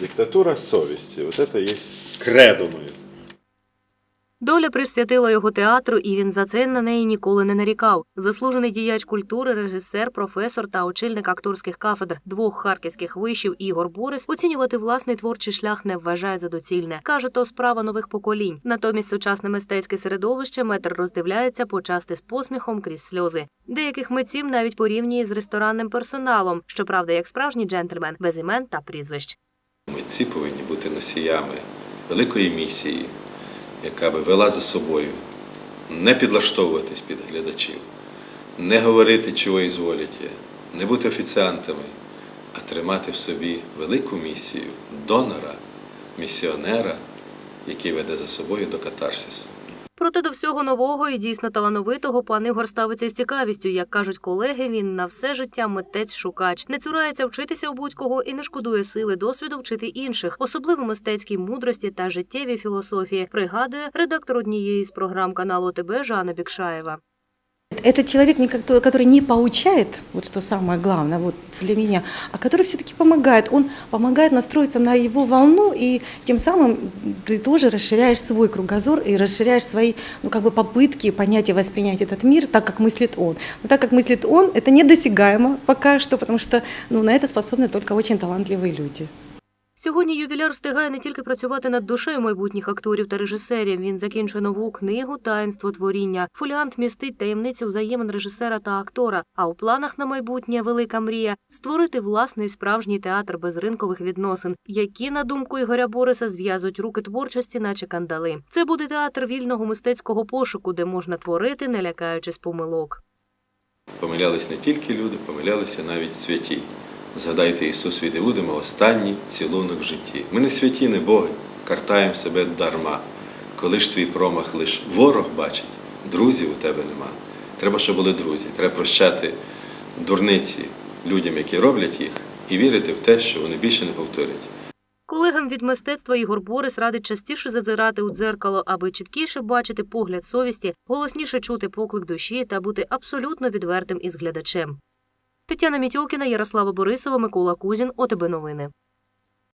Диктатура совести. Вот это есть кредо мое. Доля присвятила його театру, і він за це на неї ніколи не нарікав. Заслужений діяч культури, режисер, професор та очільник акторських кафедр двох харківських вишів Ігор Борис оцінювати власний творчий шлях не вважає за доцільне. каже, то справа нових поколінь. Натомість сучасне мистецьке середовище метр роздивляється почасти з посміхом крізь сльози. Деяких митців навіть порівнює з ресторанним персоналом, щоправда, як справжній джентльмен без імен та прізвищ. Митці повинні бути носіями великої місії, яка би вела за собою не підлаштовуватись під глядачів, не говорити чого ізволіте, не бути офіціантами, а тримати в собі велику місію донора, місіонера, який веде за собою до катарсису. Проте до всього нового і дійсно талановитого пан Ігор ставиться з цікавістю. Як кажуть колеги, він на все життя митець-шукач, не цурається вчитися у будь-кого і не шкодує сили досвіду вчити інших, особливо мистецькій мудрості та життєвій філософії. Пригадує редактор однієї з програм каналу ТБ Жанна Бікшаєва. Это человек, который не поучает, вот что самое главное вот для меня, а который все-таки помогает. Он помогает настроиться на его волну, и тем самым ты тоже расширяешь свой кругозор и расширяешь свои ну, как бы попытки понять и воспринять этот мир так, как мыслит он. Но так, как мыслит он, это недосягаемо пока что, потому что ну, на это способны только очень талантливые люди. Сьогодні ювіляр встигає не тільки працювати над душею майбутніх акторів та режисерів. Він закінчує нову книгу Таїнство творіння. Фоліант містить таємницю взаємин режисера та актора. А у планах на майбутнє велика мрія створити власний справжній театр без ринкових відносин, які, на думку Ігоря Бориса, зв'язують руки творчості, наче кандали. Це буде театр вільного мистецького пошуку, де можна творити, не лякаючись помилок. Помилялись не тільки люди, помилялися навіть святі. Згадайте Ісус від Іудима останній цілунок в житті. Ми не святі, не Боги, картаємо себе дарма. Коли ж твій промах лиш ворог бачить, друзів у тебе нема. Треба, щоб були друзі. Треба прощати дурниці людям, які роблять їх, і вірити в те, що вони більше не повторять. Колегам від мистецтва Ігор Борис радить частіше зазирати у дзеркало, аби чіткіше бачити погляд совісті, голосніше чути поклик душі та бути абсолютно відвертим із глядачем. Тетяна Мітюлкіна, Ярослава Борисова, Микола Кузін, ОТБ Новини.